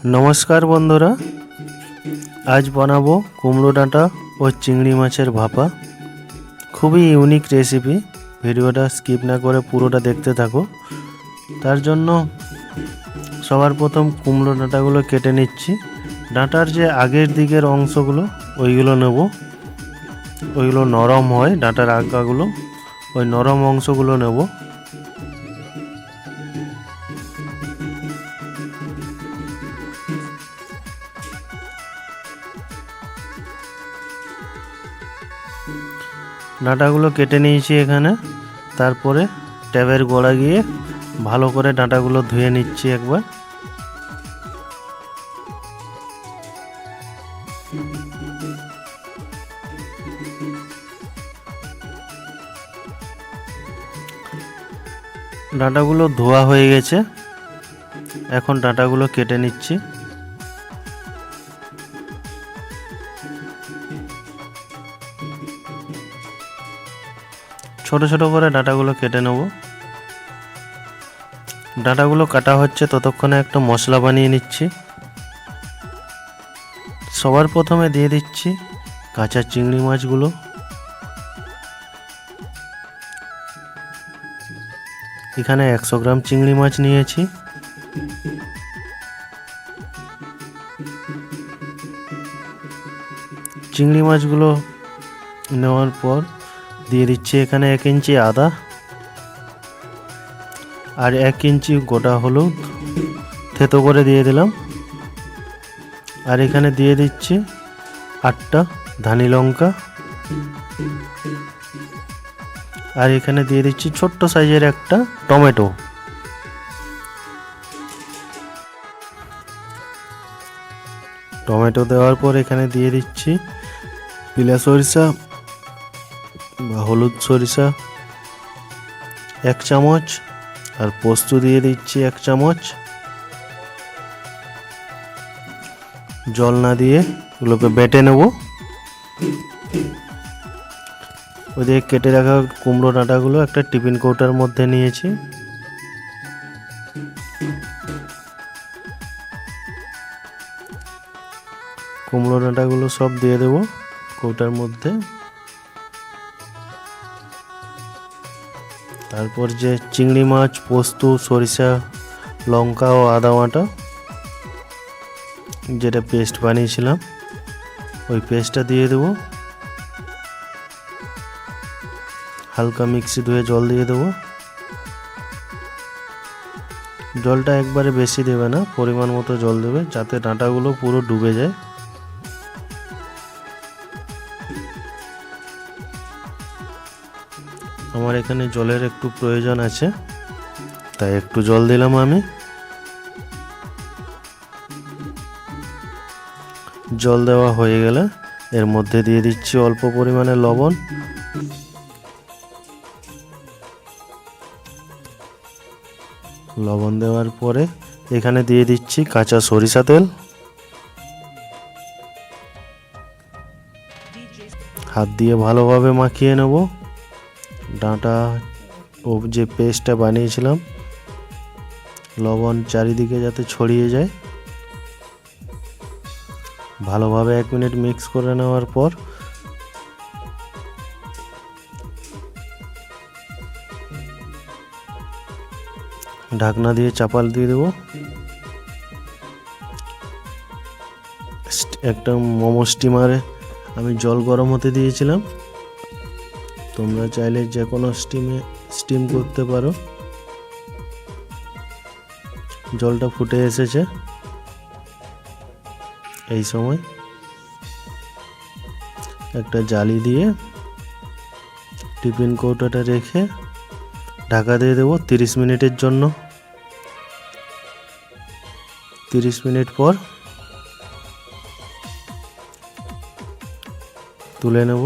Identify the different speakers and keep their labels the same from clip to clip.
Speaker 1: নমস্কার বন্ধুরা, আজ বানাবো কুমড়ো ডাঁটা ও চিংড়ি মাছের ভাপা। খুবই ইউনিক রেসিপি ভিডিওটা স্কিপ না করে পুরোটা দেখতে থাকো। তার জন্য সবার প্রথম কুমড়ো ডাঁটাগুলো কেটে নিচ্ছি। ডাঁটার যে আগের দিকের অংশগুলো, ওইগুলো নেব। ওইগুলো নরম হয়, ডাঁটার আগাগুলো, ওই নরম অংশগুলো নেব। ডাঁটাগুলো কেটে নিয়েছি এখানে। তারপরে ট্যাবের গোড়া গিয়ে ভালো করে ডাঁটাগুলো ধুয়ে নিচ্ছি একবার। ডাঁটাগুলো ধোয়া হয়ে গেছে। এখন ডাঁটাগুলো কেটে নিচ্ছি। ছোট ছোট করে ডাটাগুলো কেটে নেব। ডাঁটাগুলো কাটা হচ্ছে ততক্ষণে একটা মশলা বানিয়ে নিচ্ছি। সবার প্রথমে দিয়ে দিচ্ছি কাঁচা চিংড়ি মাছগুলো। এখানে একশো গ্রাম চিংড়ি মাছ নিয়েছি। চিংড়ি মাছগুলো নেওয়ার পর দিয়ে দিচ্ছি এখানে এক ইঞ্চি আদা আর এক ইঞ্চি গোটা হলুদ থেতো করে দিয়ে দিলাম। আর এখানে দিয়ে দিচ্ছি আটটা ধানি লঙ্কা। আর এখানে দিয়ে দিচ্ছি ছোট্ট সাইজের একটা টমেটো। টমেটো দেওয়ার পর এখানে দিয়ে দিচ্ছি পিলা সরিষা বা হলুদ সরিষা এক চামচ আর পোস্ত দিয়ে দিচ্ছি এক চামচ। জল না দিয়ে এগুলোকে বেটে নেব। ওদিকে কেটে রাখা কুমড়ো ডাঁটাগুলো একটা টিফিন কৌটার মধ্যে নিয়েছি। কুমড়ো ডাঁটাগুলো সব দিয়ে দেবো কৌটার মধ্যে। তারপর যে চিংড়ি মাছ, পোস্ত, সরিষা, লঙ্কা ও আদা বাটা, যেটা পেস্ট বানিয়েছিলাম, ওই পেস্টটা দিয়ে দেবো। হালকা মিক্সি ধুয়ে জল দিয়ে দেবো। জলটা একবারে বেশি দেবে না, পরিমাণ মতো জল দেবে, যাতে ডাঁটাগুলো পুরো ডুবে যায়। আমার এখানে জলের একটু প্রয়োজন আছে, তাই একটু জল দিলাম আমি। জল দেওয়া হয়ে গেলে এর মধ্যে দিয়ে দিচ্ছি অল্প পরিমাণে লবণ। লবণ দেওয়ার পরে এখানে দিয়ে দিচ্ছি কাঁচা সরিষা তেল। হাত দিয়ে ভালোভাবে মাখিয়ে নেব। ডাঁটা ও যে পেস্টটা বানিয়েছিলাম, লবণ চারিদিকে যাতে ছড়িয়ে যায়। ভালোভাবে এক মিনিট মিক্স করে নেওয়ার পর ঢাকনা দিয়ে চাপাল দিয়ে দেবো। একটা মোমো স্টিমারে আমি জল গরম হতে দিয়েছিলাম। তোমরা চাইলে যে কোনো স্টিমে স্টিম করতে পারো। জলটা ফুটে এসেছে। এই সময় একটা জালি দিয়ে টিফিন কৌটাটা রেখে ঢাকা দিয়ে দেবো তিরিশ মিনিটের জন্য। তিরিশ মিনিট পর তুলে নেব।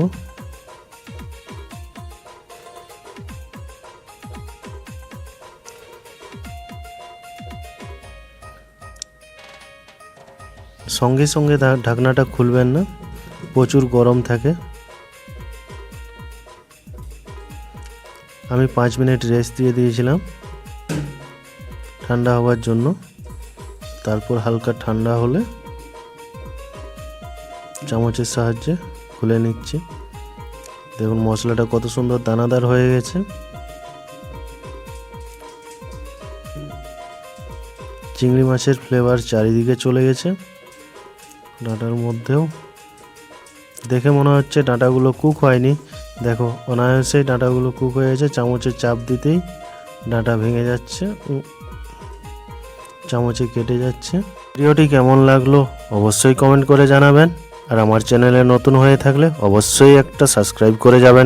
Speaker 1: সঙ্গে সঙ্গে ঢাকনাটা খুলবেন না। প্রচুর গরম থাকে। আমি পাঁচ মিনিট রেস্ট দিয়ে দিয়েছিলাম। ঠান্ডা হওয়ার জন্য। তারপর হালকা ঠান্ডা হলে চামচের সাহায্যে খুলে নিচ্ছি। দেখুন, মশলাটা কত সুন্দর দানাদার হয়ে গেছে। চিংড়ি মাছের ফ্লেভার চারিদিকে চলে গেছে। ডাঁটার মধ্যেও। দেখে মনে হচ্ছে ডাঁটাগুলো কুক হয়নি। দেখো, অনায়াসেই ডাঁটাগুলো কুক হয়ে গেছে। চামচের চাপ দিতেই ডাঁটা ভেঙে যাচ্ছে। চামচে কেটে যাচ্ছে। ভিডিওটি কেমন লাগল অবশ্যই কমেন্ট করে জানাবেন। আর আমার চ্যানেলে নতুন হয়ে থাকলে অবশ্যই একটা সাবস্ক্রাইব করে যাবেন।